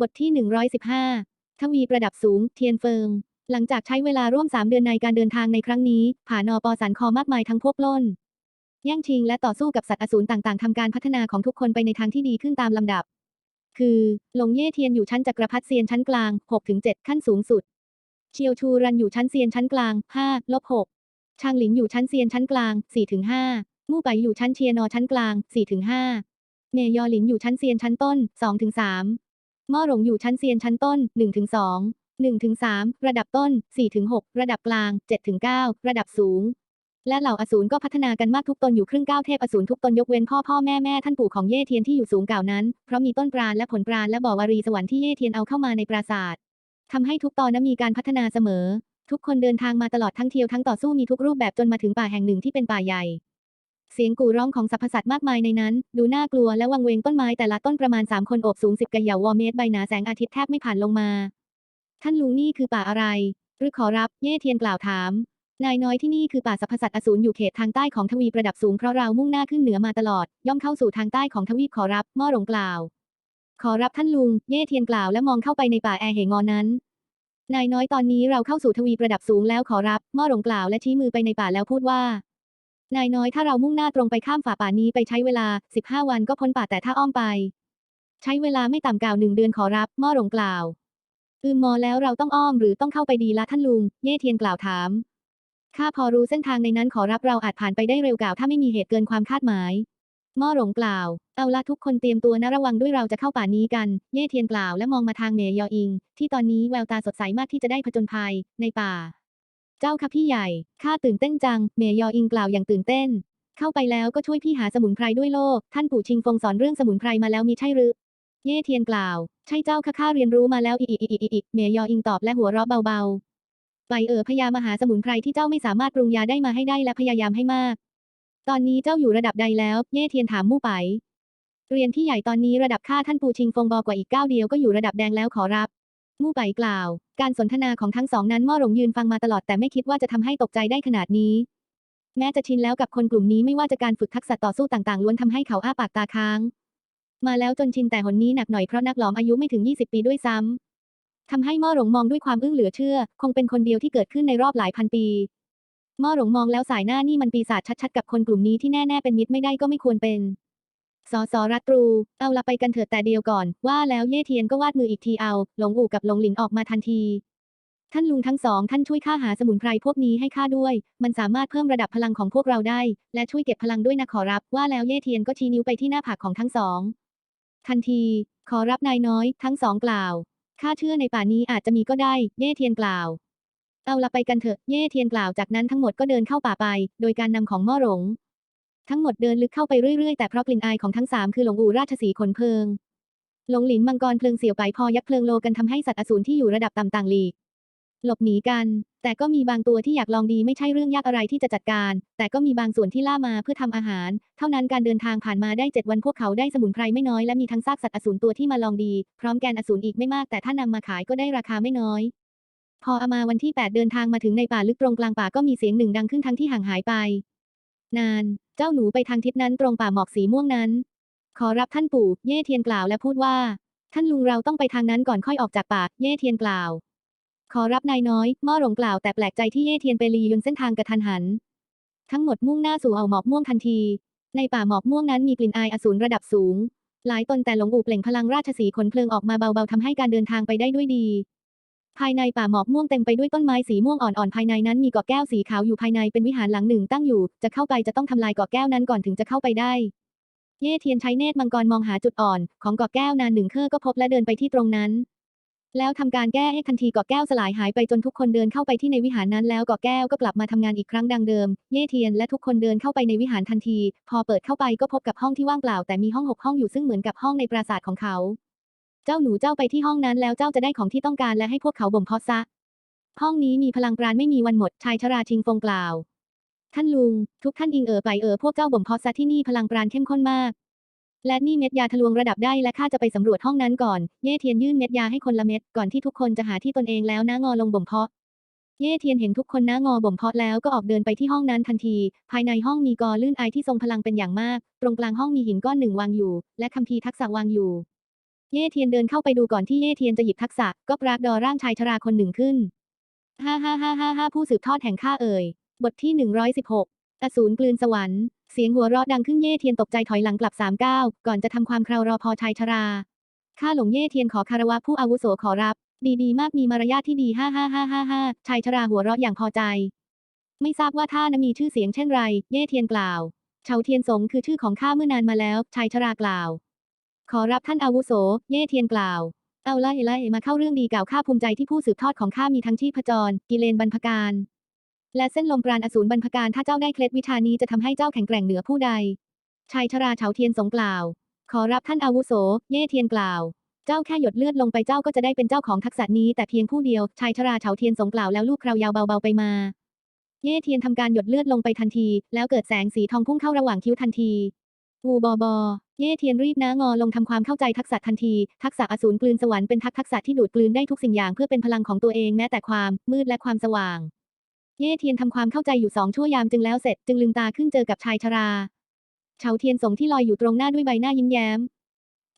บทที่ 115 ทวีประดับสูง เทียนเฟิง หลังจากใช้เวลาร่วม 3 เดือนในการเดินทางในครั้งนี้ผ่านอปอสันคอมากมายทั้งพวกล้น แย่งชิงและต่อสู้กับสัตว์อสูรต่างๆทำการพัฒนาของทุกคนไปในทางที่ดีขึ้นตามลำดับ คือหลงเย่เทียนอยู่ชั้นจักรพรรดิเซียนชั้นกลาง 6-7 ขั้นสูงสุด เชียวชูรันอยู่ชั้นเซียนชั้นกลาง5ลบ6ชางหลินอยู่ชั้นเซียนชั้นกลาง 4-5มู่ไปอยู่ชั้นเชียนอชั้นกลาง 4-5เมยอหลินอยู่ชั้นเซียนชั้นต้น 2-3 ม่อหลงอยู่ชั้นเซียนชั้นต้น 1-2 1-3 ระดับต้น 4-6 ระดับกลาง 7-9 ระดับสูง และเหล่าอสูรก็พัฒนากันมากทุกตนอยู่ครึ่งก้าเทพอสูรทุกตนยกเว้นพ่อพ่อแม่แม่ท่านปู่ของเย่เทียนที่อยู่สูงเก่านั้น เพราะมีต้นปราณและผลปราณและบ่อวารีสวรรค์ที่เย่เทียนเอาเข้ามาในปราศาสาททำให้ทุกตอนนั้นมีการพัฒนาเสมอ ทุกคนเดินทางมาตลอดทั้งเที่ยวทั้งต่อสู้มีทุกรูปแบบจนมาถึงป่าแห่งหนึ่งที่เป็นป่าใหญ่ เสียงกู่ร้องของสรรพสัตว์มากมายในนั้น ดูน่ากลัวและวังเวงต้นไม้แต่ละต้นประมาณสามคนโอบสูงสิบกะเหยาวอเมตรใบหนาแสงอาทิตย์แทบไม่ผ่านลงมา ท่านลุงนี่คือป่าอะไร หรือขอรับเย่เทียนกล่าวถาม นายน้อยที่นี่คือป่าสรรพสัตว์อสูรอยู่เขตทางใต้ของทวีประดับสูงเพราะเรามุ่งหน้าขึ้นเหนือมาตลอด ย่อมเข้าสู่ทางใต้ของทวีปขอรับม่อหลงกล่าว ขอรับท่านลุง เย่เทียนกล่าวและมองเข้าไปในป่าแอเหงอนั้นนายน้อยตอนนี้เราเข้าสู่ทวีประดับสูงแล้วขอรับม่อหลงกล่าวและชี้มือไปในป่าแล้วพูดว่า นายน้อยถ้าเรามุ่งหน้าตรงไปข้ามฝ่าป่านี้ไปใช้เวลา 15 วันก็พ้นป่าแต่ถ้าอ้อมไป ใช้เวลาไม่ต่ำกว่าหนึ่งเดือนขอรับม่อหลงกล่าวอืมมอแล้วเราต้องอ้อมหรือต้องเข้าไปดีละท่านลุง เย่เทียนกล่าวถามข้าพอรู้เส้นทางในนั้นขอรับเราอาจผ่านไปได้เร็วกว่าถ้าไม่มีเหตุเกินความคาดหมายม่อหลงกล่าว เอาละทุกคนเตรียมตัวนะระวังด้วยเราจะเข้าป่านี้กัน เย่เทียนกล่าวและมองมาทางเมยออิง ที่ตอนนี้แววตาสดใสมากที่จะได้ผจญภัยในป่า เจ้าค่ะพี่ใหญ่ ข้าตื่นเต้นจัง เมยออิงกล่าวอย่างตื่นเต้น เข้าไปแล้วก็ช่วยพี่หาสมุนไพรด้วยโลก ท่านปู่ชิงฟงสอนเรื่องสมุนไพรมาแล้วมีใช่หรือ เย่เทียนกล่าว ใช่เจ้าค่ะข้าเรียนรู้มาแล้วอีอีอีอีอีเมยออิงตอบและหัวเราะเบาๆ ไปเออพยามหาสมุนไพรที่เจ้าไม่สามารถปรุงยาได้มาให้ได้และพยายามให้มาก ตอนนี้เจ้าอยู่ระดับใดแล้ว เย่เทียนถามมู่ไป เรียนที่ใหญ่ตอนนี้ระดับข้าท่านปู่ชิงฟงบอกว่าอีกก้าวเดียวก็อยู่ระดับแดงแล้วขอรับ มู่ไปกล่าว การสนทนาของทั้งสองนั้นม่อหลงยืนฟังมาตลอดแต่ไม่คิดว่าจะทำให้ตกใจได้ขนาดนี้ แม้จะชินแล้วกับคนกลุ่มนี้ไม่ว่าจะการฝึกทักษะต่อสู้ต่างๆล้วนทำให้เขาอ้าปากตาค้าง มาแล้วจนชินแต่หนนี้หนักหน่อยเพราะนักหลอมอายุไม่ถึง 20 ปีด้วยซ้ำทำให้ม่อหลงมองด้วยความอึ้งเหลือเชื่อ คงเป็นคนเดียวที่เกิดขึ้นในรอบหลายพันปี ม่อหลงมองแล้วสายหน้านี่มันปีศาจชัดๆกับคนกลุ่มนี้ที่แน่ๆเป็นมิตรไม่ได้ก็ไม่ควรเป็น สอสอรัตรู เอาละไปกันเถิดแต่เดียวก่อน ว่าแล้วเย่เทียนก็วาดมืออีกทีเอา หลงอู่กับหลงหลินออกมาทันที ท่านลุงทั้งสอง ท่านช่วยข้าหาสมุนไพรพวกนี้ให้ข้าด้วย มันสามารถเพิ่มระดับพลังของพวกเราได้ และช่วยเก็บพลังด้วยนะขอรับ ว่าแล้วเย่เทียนก็ชี้นิ้วไปที่หน้าผากของทั้งสอง ทันที ขอรับนายน้อย ทั้งสองกล่าว ข้าเชื่อในป่านี้อาจจะมีก็ได้ เย่เทียนกล่าว เอาละไปกันเถอะ เย่เทียนกล่าวจากนั้นทั้งหมดก็เดินเข้าป่าไป โดยการนำของม่อหลง ทั้งหมดเดินลึกเข้าไปเรื่อยๆ แต่เพราะกลิ่นอายของทั้งสามคือหลงอูราชสีขนเพลิง หลงหลินมังกรเพลิงเสี่ยวไปพอยักษ์เพลิงโลกันทำให้สัตว์อสูรที่อยู่ระดับต่ำต่างหลีกหลบหนีกัน แต่ก็มีบางตัวที่อยากลองดีไม่ใช่เรื่องยากอะไรที่จะจัดการ แต่ก็มีบางส่วนที่ล่ามาเพื่อทำอาหาร เท่านั้นการเดินทางผ่านมาได้เจ็ดวันพวกเขาได้สมุนไพรไม่น้อยและมีทั้งซากสัตว์อสูรตัวที่มาลองดี พร้อมแกนอสูรอีกไม่มากแต่ถ้านำมาขายก็ได้ราคาไม่น้อย พออามาวันที่ 8 เดินทางมาถึงในป่าลึกตรงกลางป่าก็มีเสียงหนึ่งดังขึ้นทั้งที่ห่างหายไป นาน เจ้าหนูไปทางทิศนั้นตรงป่าหมอกสีม่วงนั้น ขอรับท่านปู่ เย่เทียนกล่าวและพูดว่า ท่านลุงเราต้องไปทางนั้นก่อนค่อยออกจากป่า เย่เทียนกล่าว ขอรับนายน้อยม่อหลงกล่าวแต่แปลกใจที่เย่เทียนไปลียนเส้นทางกระทันหัน ทั้งหมดมุ่งหน้าสู่เอาหมอกม่วงทันที ในป่าหมอกม่วงนั้นมีกลิ่นอายอสูรระดับสูง หลายตนแต่หลงอู่เปล่งพลังราชสีขนเพลิงออกมาเบาๆทำให้การเดินทางไปได้ด้วยดี ภายในป่าหมอกม่วงเต็มไปด้วยต้นไม้สีม่วงอ่อนๆภายในนั้นมีเกาะแก้วสีขาวอยู่ภายในเป็นวิหารหลังหนึ่งตั้งอยู่ จะเข้าไปจะต้องทำลายเกาะแก้วนั้นก่อนถึงจะเข้าไปได้ เย่เทียนใช้เนตรมังกรมองหาจุดอ่อน ของเกาะแก้วนานหนึ่งเครือก็พบและเดินไปที่ตรงนั้น แล้วทำการแก้ให้ทันทีเกาะแก้วสลายหายไปจนทุกคนเดินเข้าไปที่ในวิหารนั้นแล้วเกาะแก้วก็กลับมาทำงานอีกครั้งดังเดิม เย่เทียนและทุกคนเดินเข้าไปในวิหารทันที พอเปิดเข้าไปก็พบกับห้องที่ว่างเปล่าแต่มีห้องหกห้องอยู่ซึ่งเหมือนกับห้องในปราสาทของเขา เจ้าหนูเจ้าไปที่ห้องนั้นแล้วเจ้าจะได้ของที่ต้องการและให้พวกเขาบ่มเพาะซะ ห้องนี้มีพลังปราณไม่มีวันหมดชายชราชิงฟงกล่าว ท่านลุง ทุกท่านอิงเอ๋อไปเอ๋อพวกเจ้าบ่มเพาะซะที่นี่พลังปราณเข้มข้นมาก และนี่เม็ดยาทะลวงระดับได้และข้าจะไปสำรวจห้องนั้นก่อน เย่เทียนยื่นเม็ดยาให้คนละเม็ดก่อนที่ทุกคนจะหาที่ตนเองแล้วนะงอลงบ่มเพาะเย่เทียนเห็นทุกคนนะงอบ่มเพาะแล้วก็ออกเดินไปที่ห้องนั้นทันที ภายในห้องมีกอลื่นไอที่ทรงพลังเป็นอย่างมาก ตรงกลางห้องมีหินก้อนหนึ่งวางอยู่ และคัมภีร์ทักษะวางอยู่ เย่เทียนเดินเข้าไปดูก่อนที่เย่เทียนจะหยิบทักษะ ก็ปรากดอร่างชายชราคนหนึ่งขึ้นฮ่าฮ่าฮ่าฮ่าฮ่าผู้สืบทอดแห่งข้าเอ่ย บทที่116อสูรกลืนสวรรค์ เสียงหัวเราะดังขึ้นเย่เทียนตกใจถอยหลังกลับสามก้าวก่อนจะทำความเคราวรอพอชายชรา ข้าหลงเย่เทียนขอคารวะผู้อาวุโสขอรับ ดีดีมากมีมารยาทที่ดีฮ่าฮ่าฮ่าฮ่าฮ่าชายชราหัวเราะอย่างพอใจ ไม่ทราบว่าท่านั้นมีชื่อเสียงเช่นไร เย่เทียนกล่าว เฉาเทียนสงคือชื่อของข้าเมื่อนานมาแล้ว ชายชรากล่าว ขอรับท่านอาวุโส เย่เทียนกล่าว เอาไล่ไล่มาเข้าเรื่องดีกล่าวข้าภูมิใจที่ผู้สืบทอดของข้ามีทั้งชีพจร กิเลนบรรพการ และเส้นลมปราณอสูรบรรพการถ้าเจ้าได้เคล็ดวิชานี้จะทำให้เจ้าแข็งแกร่งเหนือผู้ใดชายชราเฉาเทียนสงกล่าว ขอรับท่านอาวุโส เย่เทียนกล่าวเจ้าแค่หยดเลือดลงไปเจ้าก็จะได้เป็นเจ้าของทักษะนี้แต่เพียงผู้เดียว ชายชราเฉาเทียนสงกล่าวแล้วลูกคราวยาวเบาๆไปมา เย่เทียนทำการหยดเลือดลงไปทันที แล้วเกิดแสงสีทองพุ่งเข้าระหว่างคิ้วทันทีวูบอบอ เย่เทียนรีบนะงอลงทำความเข้าใจทักษะทันที ทักษะอสูรกลืนสวรรค์เป็นทักทักษะที่ดูดกลืนได้ทุกสิ่งอย่างเพื่อเป็นพลังของตัวเองแม้แต่ความมืดและความสว่าง เย่เทียนทำความเข้าใจอยู่สองชั่วยามจึงแล้วเสร็จจึงลืมตาขึ้นเจอกับชายชราเฉาเทียนสงที่ลอยอยู่ตรงหน้าด้วยใบหน้ายิ้มแย้ม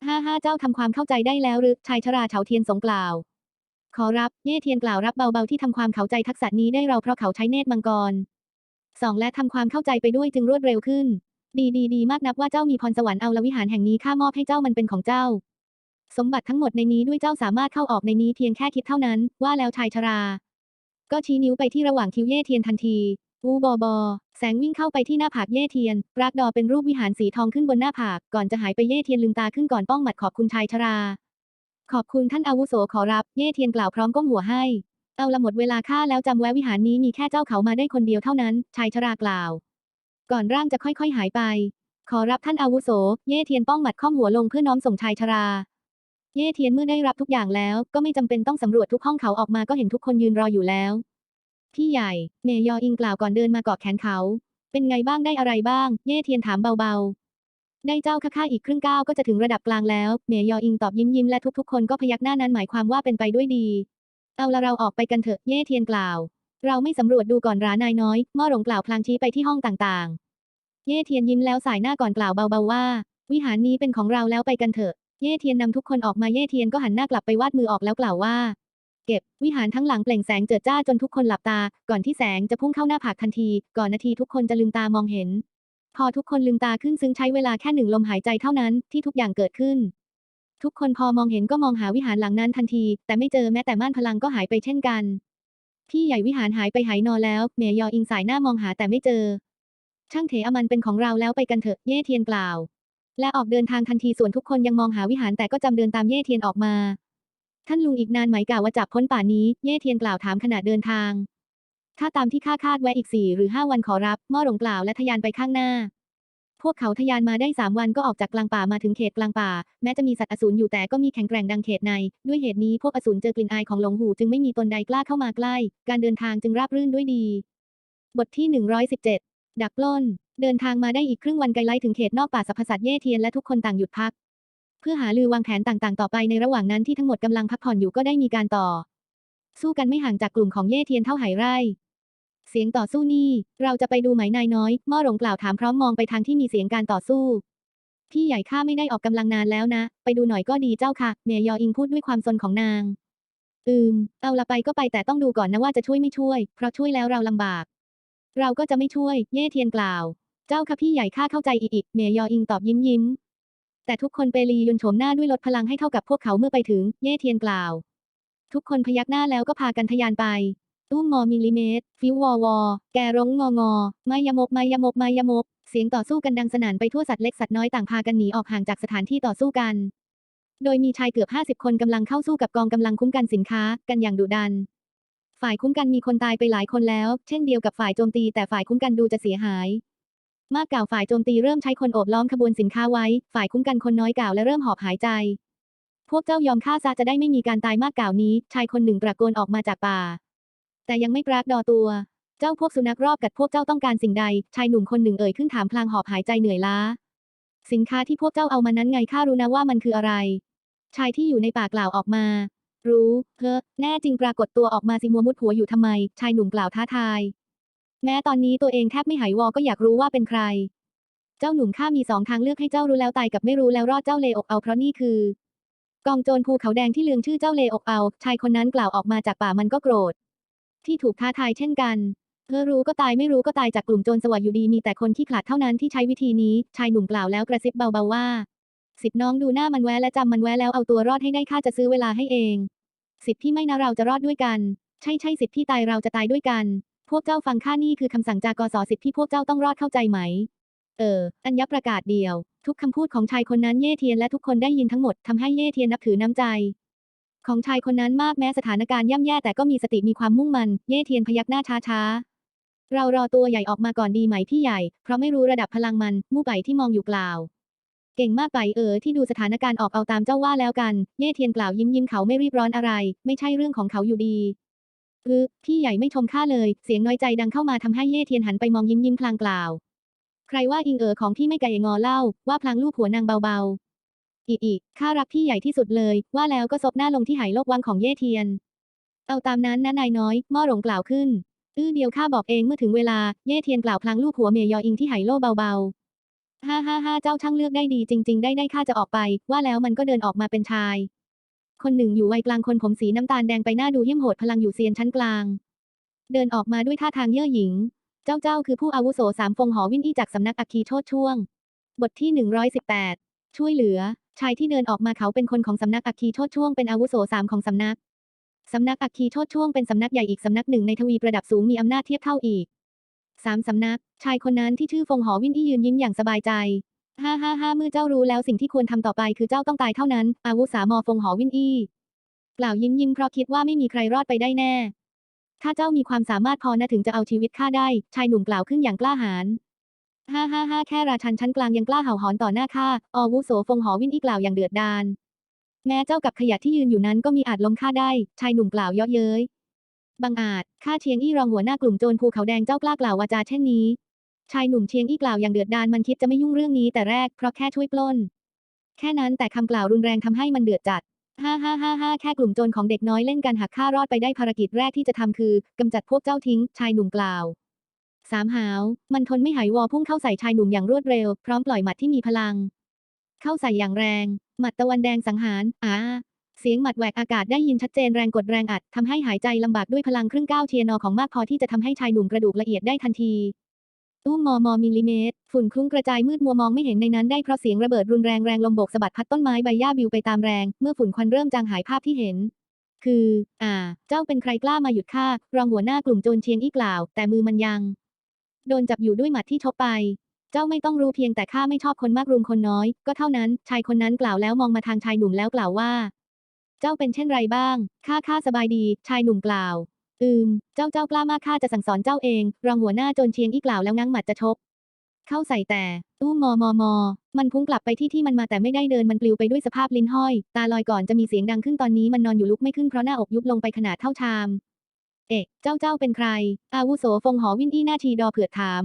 ห้าห้าเจ้าทำความเข้าใจได้แล้วหรือชายชราเฉาเทียนสงกล่าว ขอรับเย่เทียนกล่าวรับเบาๆที่ทำความเข้าใจทักษะนี้ได้เราเพราะเขาใช้เนตรมังกรสองและทำความเข้าใจไปด้วยจึงรวดเร็วขึ้น ดีดีดีมากนับว่าเจ้ามีพรสวรรค์เอาละวิหารแห่งนี้ข้ามอบให้เจ้ามันเป็นของเจ้า สมบัติทั้งหมดในนี้ด้วยเจ้าสามารถเข้าออกในนี้เพียงแค่คิดเท่านั้น ว่าแล้วชายชรา ก็ชี้นิ้วไปที่ระหว่างคิ้วเย่เทียนทันทีวูบอบอ แสงวิ่งเข้าไปที่หน้าผากเย่เทียนปรากดอเป็นรูปวิหารสีทองขึ้นบนหน้าผาก ก่อนจะหายไปเย่เทียนลืมตาขึ้นก่อนป้องหมัดขอบคุณชายชรา ขอบคุณท่านอาวุโสขอรับ เย่เทียนกล่าวพร้อมก้มหัวให้ เอาละหมดเวลาข้าแล้วจำไว้วิหารนี้มีแค่เจ้าเขามาได้คนเดียวเท่านั้น ชายชรากล่าว ก่อนร่างจะค่อยๆหายไป ขอรับท่านอาวุโส เย่เทียนป้องหมัดข้อมหัวลงเพื่อน้อมส่งชายชรา เย่เทียนเมื่อได้รับทุกอย่างแล้ว ก็ไม่จำเป็นต้องสำรวจทุกห้องเขาออกมาก็เห็นทุกคนยืนรออยู่แล้ว พี่ใหญ่เมยออิงกล่าวก่อนเดินมาเกาะแขนเขา เป็นไงบ้างได้อะไรบ้าง เย่เทียนถามเบาๆ ได้เจ้าค่าๆอีกครึ่งก้าวก็จะถึงระดับกลางแล้ว เมยออิงตอบยิ้มยิ้มและทุกๆ คนก็พยักหน้านั้นหมายความว่าเป็นไปด้วยดี เอาละเราออกไปกันเถอะ เย่เทียนกล่าว เราไม่สำรวจดูก่อนร้านายน้อยม่อหลงกล่าวพลางชี้ไปที่ห้องต่างๆ เย่เทียนยิ้มแล้วสายหน้าก่อนกล่าวเบาๆว่า วิหารนี้เป็นของเราแล้วไปกันเถอะ เย่เทียนนำทุกคนออกมาเย่เทียนก็หันหน้ากลับไปวาดมือออกแล้วกล่าวว่า เก็บ วิหารทั้งหลังเปล่งแสงเจิดจ้าจนทุกคนหลับตา ก่อนที่แสงจะพุ่งเข้าหน้าผากทันที ก่อนนาทีทุกคนจะลืมตามองเห็น พอทุกคนลืมตาขึ้นซึ่งใช้เวลาแค่หนึ่งลมหายใจเท่านั้นที่ทุกอย่างเกิดขึ้นทุกคนพอมองเห็นก็มองหาวิหารหลังนั้นทันที แต่ไม่เจอแม้แต่ม่านพลังก็หายไปเช่นกัน พี่ใหญ่วิหารหายไปหายนอแล้วเมยออิงสายหน้ามองหาแต่ไม่เจอ ช่างเถอมันเป็นของเราแล้วไปกันเถอะ เย่เทียนกล่าว และออกเดินทางทันทีส่วนทุกคนยังมองหาวิหารแต่ก็จำเดินตามเย่เทียนออกมา ท่านลุงอีกนานไหมกล่าวว่าจับพ้นป่านี้ เย่เทียนกล่าวถามขณะเดินทาง ถ้าตามที่ข้าคาดไว้อีกสี่หรือห้าวันขอรับม่อหลงกล่าวและทะยานไปข้างหน้า พวกเขาทะยานมาได้สามวันก็ออกจากกลางป่ามาถึงเขตกลางป่า แม้จะมีสัตว์อสูรอยู่แต่ก็มีแข็งแกร่งดังเขตใน ด้วยเหตุนี้พวกอสูรเจอกลิ่นอายของหลงหูจึงไม่มีตนใดกล้าเข้ามาใกล้ การเดินทางจึงราบรื่นด้วยดี บทที่ 117 ดักปล้น เดินทางมาได้อีกครึ่งวันไกลไล่ถึงเขตนอกป่าสรรพสัตเย่เทียนและทุกคนต่างหยุดพัก เพื่อหาลือวางแผนต่างๆ ต่อไปในระหว่างนั้นที่ทั้งหมดกำลังพักผ่อนอยู่ก็ได้มีการต่อ สู้กันไม่ห่างจากกลุ่มของเย่เทียนเท่าไหร่ เสียงต่อสู้นี่ เราจะไปดูไหมนายน้อยม่อหลงกล่าวถามพร้อมมองไปทางที่มีเสียงการต่อสู้พี่ใหญ่ข้าไม่ได้ออกกำลังนานแล้วนะ ไปดูหน่อยก็ดีเจ้าค่ะ เมยออิงพูดด้วยความสนของนาง อืม เอาละไปก็ไปแต่ต้องดูก่อนนะว่าจะช่วยไม่ช่วย เพราะช่วยแล้วเราลำบาก เราก็จะไม่ช่วย เย่เทียนกล่าว เจ้าค่ะพี่ใหญ่ข้าเข้าใจอีก เมยออิงตอบยิ้มยิ้ม แต่ทุกคนเปรียุนโฉมหน้าด้วยลดพลังให้เท่ากับพวกเขาเมื่อไปถึง เย่เทียนกล่าว ทุกคนพยักหน้าแล้วก็พากันทะยานไป ตู้มอมิลลิเมตร ฟิววอวอ แกร้งงองอมายมกมายมกมายมก เสียงต่อสู้กันดังสนั่นไปทั่วสัตว์เล็กสัตว์น้อยต่างพากันหนีออกห่างจากสถานที่ต่อสู้กัน โดยมีชายเกือบ 50 คนกำลังเข้าสู้กับกองกำลังคุ้มกันสินค้ากันอย่างดุดัน ฝ่ายคุ้มกันมีคนตายไปหลายคนแล้ว เช่นเดียวกับฝ่ายโจมตีแต่ฝ่ายคุ้มกันดูจะเสียหาย มากกล่าวฝ่ายโจมตีเริ่มใช้คนโอบล้อมขบวนสินค้าไว้ ฝ่ายคุ้มกันคนน้อยกล่าวและเริ่มหอบหายใจ พวกเจ้ายอมฆ่าซะจะได้ไม่มีการตายมากกล่าวนี้ ชายคนหนึ่งตะโกนออกมาจากป่า แต่ยังไม่ปรากดอตัว เจ้าพวกสุนัขรอบกัดพวกเจ้าต้องการสิ่งใด ชายหนุ่มคนหนึ่งเอ่ยขึ้นถามพลางหอบหายใจเหนื่อยล้า สินค้าที่พวกเจ้าเอามานั้นไงข้ารู้นะว่ามันคืออะไร ชายที่อยู่ในป่ากล่าวออกมา รู้เฮ้อแน่จริงปรากฏตัวออกมาสิมัวมุดหัวอยู่ทำไม ชายหนุ่มกล่าวท้าทาย แม้ตอนนี้ตัวเองแทบไม่หายวอก็อยากรู้ว่าเป็นใคร เจ้าหนุ่มข้ามีสองทางเลือกให้เจ้ารู้แล้วตายกับไม่รู้แล้วรอดเจ้าเลอกเอาเพราะนี่คือกองโจรภูเขาแดงที่เลืมชื่อเจ้าเลอกเอา ชายคนนั้นกล่าวออกมาจากป่ามันก็โกรธ ที่ถูกท้าทายเช่นกันเออรู้ก็ตายไม่รู้ก็ตายจากกลุ่มโจรสวัสดอยู่ดีมีแต่คนที่ขลาดเท่านั้นที่ใช้วิธีนี้ ชายหนุ่มกล่าวแล้วกระซิบเบาๆว่า สิบน้องดูหน้ามันแว้และจำมันแว้แล้วเอาตัวรอดให้ได้ข้าจะซื้อเวลาให้เอง สิทธิ์ที่ไม่นะเราจะรอดด้วยกัน ใช่ใช่สิทธิ์ที่ตายเราจะตายด้วยกัน พวกเจ้าฟังข้านี่คือคำสั่งจากกสสิทธิ์ที่พวกเจ้าต้องรอดเข้าใจไหม เออ อัญญประกาศเดียว ทุกคำพูดของชายคนนั้นเย่เทียนและทุกคนได้ยินทั้งหมดทำให้เย่เทียนนับถือน้ำใจ ของชายคนนั้นมากแม้สถานการณ์ย่ำแย่แต่ก็มีสติมีความมุ่งมั่นเย่เทียนพยักหน้าช้าๆ เรารอตัวใหญ่ออกมาก่อนดีไหมพี่ใหญ่ เพราะไม่รู้ระดับพลังมัน มู่ไปที่มองอยู่กล่าว เก่งมากไปเออที่ดูสถานการณ์ออกเอาตามเจ้าว่าแล้วกัน เย่เทียนกล่าวยิ้มยิ้มเขาไม่รีบร้อนอะไร ไม่ใช่เรื่องของเขาอยู่ดีเออพี่ใหญ่ไม่ชมข้าเลย เสียงน้อยใจดังเข้ามาทำให้เย่เทียนหันไปมองยิ้มยิ้มพลางกล่าว ใครว่าอิงเอ๋อของพี่ไม่ไกลงอเล่าว่าพลางลูกหัวนางเบาๆ อีอีข้ารักพี่ใหญ่ที่สุดเลย ว่าแล้วก็ซบหน้าลงที่ไหโลกวังของเย่เทียน เอาตามนั้นนะนายน้อยม่อหลงกล่าวขึ้น อื้อเดียวข้าบอกเองเมื่อถึงเวลา เย่เทียนกล่าวพลางลูกหัวเมยยออิงที่ไหโลเบาๆฮ่าฮ่าฮ่าเจ้าช่างเลือกได้ดีจริง ๆ ได้ได้ข้าจะออกไป ว่าแล้วมันก็เดินออกมาเป็นชาย คนหนึ่งอยู่วัยกลางคนผมสีน้ำตาลแดงไปหน้าดูเหี้ยมโหดพลังอยู่เซียนชั้นกลาง เดินออกมาด้วยท่าทางเย่อหยิ่งเจ้าเจ้าคือผู้อาวุโสสามฟงหอวินอี้จากสำนักอัคคีโชดช่วง บทที่ 118 ช่วยเหลือ ชายที่เดินออกมาเขาเป็นคนของสำนักอัคคีโชดช่วงเป็นอาวุโสสามของสำนัก สำนักอัคคีโชดช่วงเป็นสำนักใหญ่อีกสำนักหนึ่งในทวีประดับสูงมีอำนาจเทียบเท่าอีกสามสำนัก ชายคนนั้นที่ชื่อฟงหอวินอี้ยืนยิ้มอย่างสบายใจฮ่าฮ่าฮ่าเมื่อเจ้ารู้แล้วสิ่งที่ควรทำต่อไปคือเจ้าต้องตายเท่านั้น อาวุสามอฟงหอวินอี้กล่าวยิ้มยิ้มเพราะคิดว่าไม่มีใครรอดไปได้แน่ ถ้าเจ้ามีความสามารถพอนะถึงจะเอาชีวิตข้าได้ ชายหนุ่มกล่าวขึ้นอย่างกล้าหาญ ฮ่าฮ่าฮ่าแค่ราชันชั้นกลางยังกล้าเห่าหอนต่อหน้าข้าอวุโสฟงหอวินอีกล่าวอย่างเดือดดาลแม้เจ้ากับขยะที่ยืนอยู่นั้นก็มีอาจล้มข้าได้ ชายหนุ่มกล่าวเยาะเย้ยบังอาจข้าเชียงอี้รองหัวหน้ากลุ่มโจรภูเขาแดงเจ้ากล้ากล่าววาจาเช่นนี้ ชายหนุ่มเชียงอี้กล่าวอย่างเดือดดาลมันคิดจะไม่ยุ่งเรื่องนี้แต่แรกเพราะแค่ช่วยปล้น แค่นั้นแต่คำกล่าวรุนแรงทำให้มันเดือดจัดฮ่าฮ่าฮ่าฮ่าแค่กลุ่มโจรของเด็กน้อยเล่นกันหากข้ารอดไปได้ภารกิจแรกที่จะทำคือกำจัดพวกเจ้าทิ้ง ชายหนุ่มกล่าว สามหาว มันทนไม่หายวอพุ่งเข้าใส่ชายหนุ่มอย่างรวดเร็ว พร้อมปล่อยหมัดที่มีพลัง เข้าใส่อย่างแรง หมัดตะวันแดงสังหารอ่าเสียงหมัดแหวกอากาศได้ยินชัดเจนแรงกดแรงอัดทำให้หายใจลำบากด้วยพลังครึ่งก้าวเทียนอของมากพอที่จะทำให้ชายหนุ่มกระดูกละเอียดได้ทันทีตู้มอมอมิลลิเมตร ฝุ่นคลุ้งกระจายมืดมัวมองไม่เห็นในนั้นได้เพราะเสียงระเบิดรุนแรงแรงลมโบกสะบัดพัดต้นไม้ใบหญ้าบิวไปตามแรง เมื่อฝุ่นควันเริ่มจางหายภาพที่เห็น คือ อ่า เจ้าเป็นใครกล้ามาหยุดข้ารองหัวหน้ากลุ่มโจรเชียงอี้กล่าว แต่มือมันยัง โดนจับอยู่ด้วยหมัดที่ชกไป เจ้าไม่ต้องรู้เพียงแต่ข้าไม่ชอบคนมากรุมคนน้อย ก็เท่านั้น ชายคนนั้นกล่าวแล้วมองมาทางชายหนุ่มแล้วกล่าวว่า เจ้าเป็นเช่นไรบ้าง ข้าข้าสบายดี ชายหนุ่มกล่าว อืม เจ้าเจ้ากล้ามากข้าจะสั่งสอนเจ้าเอง รองหัวหน้าจรเชียงอีกล่าวแล้วงั้งหมัดจะชกเข้าใส่แต่ตู้มอมอมอ มันพุ่งกลับไปที่ที่มันมาแต่ไม่ได้เดินมันปลิวไปด้วยสภาพลิ้นห้อย ตาลอยก่อนจะมีเสียงดังขึ้นตอนนี้มันนอนอยู่ลุกไม่ขึ้นเพราะหน้าอกยุบลงไปขนาดเท่าชาม เอ๊ะเจ้าเจ้าเป็นใคร อาวุโสฟงหอวินอี้หน้าทีดอเผือดถาม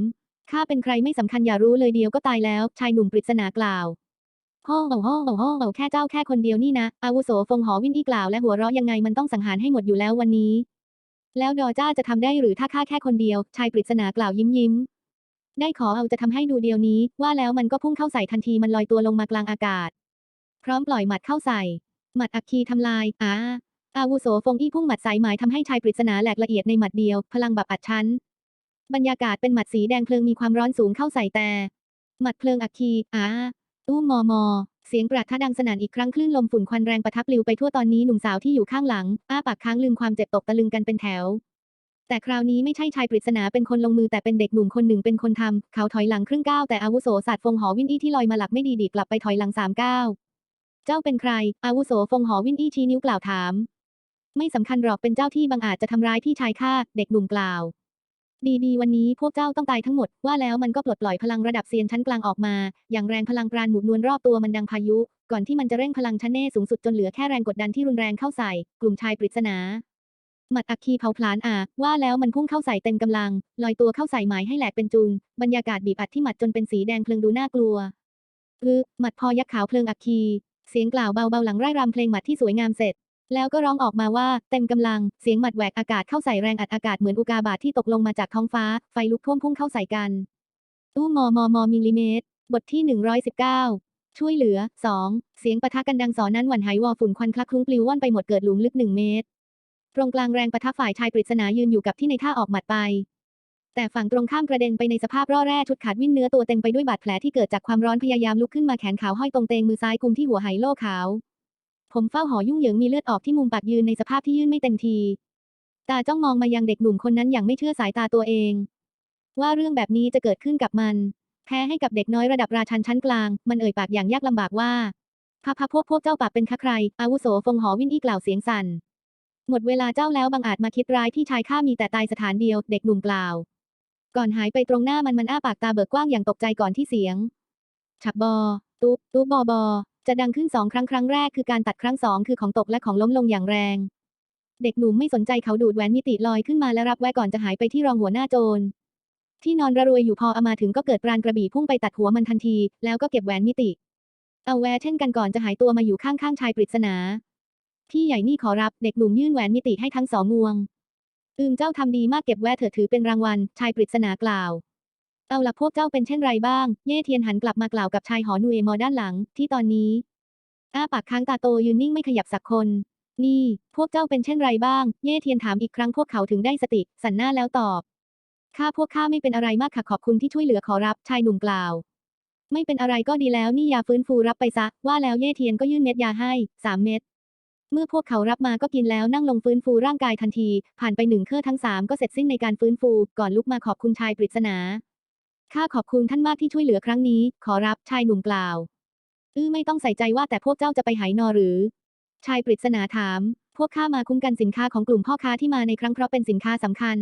ข้าเป็นใครไม่สำคัญอย่ารู้เลยเดียวก็ตายแล้ว ชายหนุ่มปริศนากล่าวฮ่อโอ้ฮ่อโอ้ฮ่อโอ้แค่เจ้าแค่คนเดียวนี่นะ อาวุโสฟงหอวินอี้กล่าวและหัวเราะยังไงมันต้องสังหารให้หมดอยู่แล้ววันนี้ แล้วดอจ้าจะทำได้หรือถ้าข้าแค่คนเดียว ชายปริศนากล่าวยิ้มยิ้ม ได้ขอเอาจะทำให้ดูเดียวนี้ ว่าแล้วมันก็พุ่งเข้าใส่ทันทีมันลอยตัวลงมากลางอากาศ พร้อมปล่อยหมัดเข้าใส่ หมัดอัคคีทำลายอ่า อาวุโสฟงอี้พุ่งหมัดสายหมายทำให้ชายปริศนาแหลกละเอียดในหมัดเดียว พลังแบบอัดชั้น บรรยากาศเป็นหมัดสีแดงเพลิงมีความร้อนสูงเข้าใส่แต่ หมัดเพลิงอัคคีอาตู้มอมอ เสียงกระทะดังสนั่นอีกครั้งคลื่นลมฝุ่นควันแรงประทับลิวไปทั่วตอนนี้หนุ่มสาวที่อยู่ข้างหลัง อ้าปากค้างลืมความเจ็บตกตะลึงกันเป็นแถว แต่คราวนี้ไม่ใช่ชายปริศนาเป็นคนลงมือแต่เป็นเด็กหนุ่มคนหนึ่งเป็นคนทำเขาถอยหลังครึ่งก้าวแต่อาวุโสศาสตร์ฟงหอวินอี้ที่ลอยมาหลักไม่ดีดีกลับไปถอยหลังสามก้าวเจ้าเป็นใคร อาวุโสฟงหอวินอี้ชี้นิ้วกล่าวถาม ไม่สำคัญหรอกเป็นเจ้าที่บังอาจจะทำร้ายพี่ชายข้าเด็กหนุ่มกล่าว ดีๆวันนี้พวกเจ้าต้องตายทั้งหมด ว่าแล้วมันก็ปลดปล่อยพลังระดับเซียนชั้นกลางออกมา อย่างแรงพลังปราณหมุนนวลรอบตัวมันดังพายุ ก่อนที่มันจะเร่งพลังชั้นเน่สูงสุดจนเหลือแค่แรงกดดันที่รุนแรงเข้าใส่ กลุ่มชายปริศนาหมัดอัคคีเผาผลาญอาว่าแล้วมันพุ่งเข้าใส่เต็มกำลัง ลอยตัวเข้าใส่หมายให้แหลกเป็นจุนบรรยากาศบีบอัดที่หมัดจนเป็นสีแดงเพลิงดูน่ากลัวอือหมัดพอยักษ์ขาวเพลิงอัคคี เสียงกล่าวเบาๆหลังไร่รำเพลงหมัดที่สวยงามเสร็จ แล้วก็ร้องออกมาว่าเต็มกำลัง เสียงหมัดแหวกอากาศเข้าใส่แรงอัดอากาศเหมือนอุกาบาตที่ตกลงมาจากท้องฟ้า ไฟลุกท่วมพุ่งเข้าใส่กัน ตู้มอมอมอมิลลิเมตร บทที่ 119 ช่วยเหลือ 2. เสียงปะทะกันดังสอนั้นหวั่นไหววอฝุ่นควันคลักคลุ้งปลิวว่อนไปหมดเกิดหลุมลึกหนึ่งเมตร ตรงกลางแรงปะทะฝ่ายชายปริศนายืนอยู่กับที่ในท่าออกหมัดไป แต่ฝั่งตรงข้ามกระเด็นไปในสภาพร่อแร่ชุดขาดวิ่นเนื้อตัวเต็มไปด้วยบาดแผลที่เกิดจากความร้อนพยายามลุกขึ้นมาแขนขาวห้อยตรงเตงมือซ้ายกุมที่หัวไหโล่ขาว ผมเฝ้าหอยุ่งเหยิงมีเลือดออกที่มุมปากยืนในสภาพที่ยื่นไม่เต็มที ตาจ้องมองมายังเด็กหนุ่มคนนั้นอย่างไม่เชื่อสายตาตัวเอง ว่าเรื่องแบบนี้จะเกิดขึ้นกับมัน แพ้ให้กับเด็กน้อยระดับราชันชั้นกลาง มันเอ่ยปากอย่างยากลำบากว่าพะพะพวกพวกเจ้าปากเป็นคใคร อาวุโสฟงหอวินอี้กล่าวเสียงสั่น หมดเวลาเจ้าแล้วบังอาจมาคิดร้ายพี่ชายข้ามีแต่ตายสถานเดียว เด็กหนุ่มกล่าว ก่อนหายไปตรงหน้ามันมันอ้าปากตาเบิกกว้างอย่างตกใจก่อนที่เสียง ฉับบอ ตุ๊บตุ๊บบอบอ จะดังขึ้นสองครั้งครั้งแรกคือการตัดครั้งสองคือของตกและของล้มลงอย่างแรง เด็กหนุ่มไม่สนใจเขาดูดแหวนมิติลอยขึ้นมาและรับไว้ก่อนจะหายไปที่รองหัวหน้าโจรที่นอนระรวยอยู่พอเอามาถึงก็เกิดปราณกระบี่พุ่งไปตัดหัวมันทันที แล้วก็เก็บแหวนมิติ เอาแวเช่นกันก่อนจะหายตัวมาอยู่ข้างๆชายปริศนา พี่ใหญ่นี่ขอรับเด็กหนุ่มยื่นแหวนมิติให้ทั้งสองงวง อืมเจ้าทำดีมากเก็บแวเถอะถือเป็นรางวัลชายปริศนากล่าว เอาละพวกเจ้าเป็นเช่นไรบ้าง เย่เทียนหันกลับมากล่าวกับชายหอนูเอมอด้านหลัง ที่ตอนนี้ อ้าปากค้างตาโตยืนนิ่งไม่ขยับสักคน นี่ พวกเจ้าเป็นเช่นไรบ้าง เย่เทียนถามอีกครั้งพวกเขาถึงได้สติ สันหน้าแล้วตอบ ข้าพวกข้าไม่เป็นอะไรมากค่ะขอบคุณที่ช่วยเหลือขอรับ ชายหนุ่มกล่าว ไม่เป็นอะไรก็ดีแล้วนี่ยาฟื้นฟูรับไปซะ ว่าแล้วเย่เทียนก็ยื่นเม็ดยาให้สามเม็ด เมื่อพวกเขารับมาก็กินแล้วนั่งลงฟื้นฟูร่างกายทันที ผ่านไปหนึ่งเครื่อทั้งสามก็เสร็จสิ้นในการฟื้นฟู ก่อนลุกมาขอบคุณชายปริศนา ข้าขอบคุณท่านมากที่ช่วยเหลือครั้งนี้ ขอรับชายหนุ่มกล่าว อื้อไม่ต้องใส่ใจว่าแต่พวกเจ้าจะไปไหนอหรือ ชายปริศนาถาม พวกข้ามาคุ้มกันสินค้าของกลุ่มพ่อค้าที่มาในครั้งเพราะเป็นสินค้าสำคัญ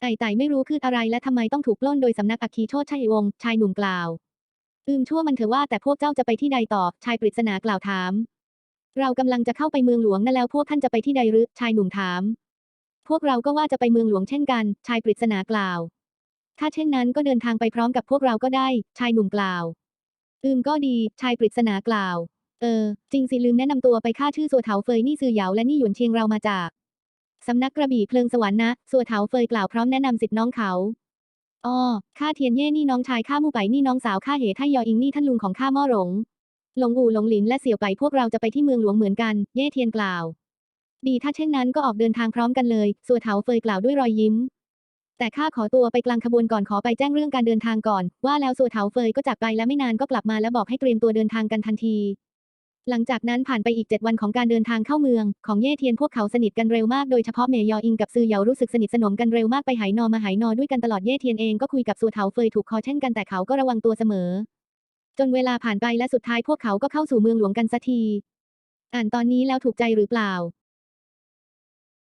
ไต่ไต่ไม่รู้คืออะไรและทำไมต้องถูกปล้นโดยสำนักอัคคีโชตชัยวงศ์ชายหนุ่มกล่าว อืมชั่วมันเถอะว่าแต่พวกเจ้าจะไปที่ใดต่อ ชายปริศนากล่าวถาม เรากำลังจะเข้าไปเมืองหลวงนั่นแล้วพวกท่านจะไปที่ใดหรือชายหนุ่มถาม พวกเราก็ว่าจะไปเมืองหลวงเช่นกัน ชายปริศนากล่าว ถ้าเช่นนั้นก็เดินทางไปพร้อมกับพวกเราก็ได้ ชายหนุ่มกล่าว อืมก็ดี ชายปริศนากล่าว เออ จริงสิลืมแนะนำตัวไปข้าชื่อสัวเถาเฟยนี่ซือเหยาและนี่หยวนเชียงเรามาจากสำนักกระบี่เพลิงสวรรค์นะสัวเถาเฟยกล่าวพร้อมแนะนำสิทธิ์น้องเขาอ้อข้าเทียนเย่นี่น้องชายข้ามู่ไปนี่น้องสาวข้าเหไทยออิงนี่ท่านลุงของข้าม่อหลงหลงอู่หลงหลินและเสี่ยวไปพวกเราจะไปที่เมืองหลวงเหมือนกัน เย่เทียนกล่าว ดีถ้าเช่นนั้นก็ออกเดินทางพร้อมกันเลยสัวเถาเฟยกล่าวด้วยรอยยิ้ม แต่ข้าขอตัวไปกลางขบวนก่อนขอไปแจ้งเรื่องการเดินทางก่อน ว่าแล้วสัวเถาเฟยก็จากไปและไม่นานก็กลับมาและบอกให้เตรียมตัวเดินทางกันทันที หลังจากนั้นผ่านไปอีก7วันของการเดินทางเข้าเมือง ของเย่เทียนพวกเขาสนิทกันเร็วมากโดยเฉพาะเมยออิงกับซือเหยารู้สึกสนิทสนมกันเร็วมากไปไหนอมาไหนอด้วยกันตลอดเย่เทียนเองก็คุยกับสัวเถาเฟยถูกคอเช่นกันแต่เขาก็ระวังตัวเสมอ จนเวลาผ่านไปและสุดท้ายพวกเขาก็เข้าสู่เมืองหลวงกันสักที อ่านตอนนี้แล้วถูกใจหรือเปล่า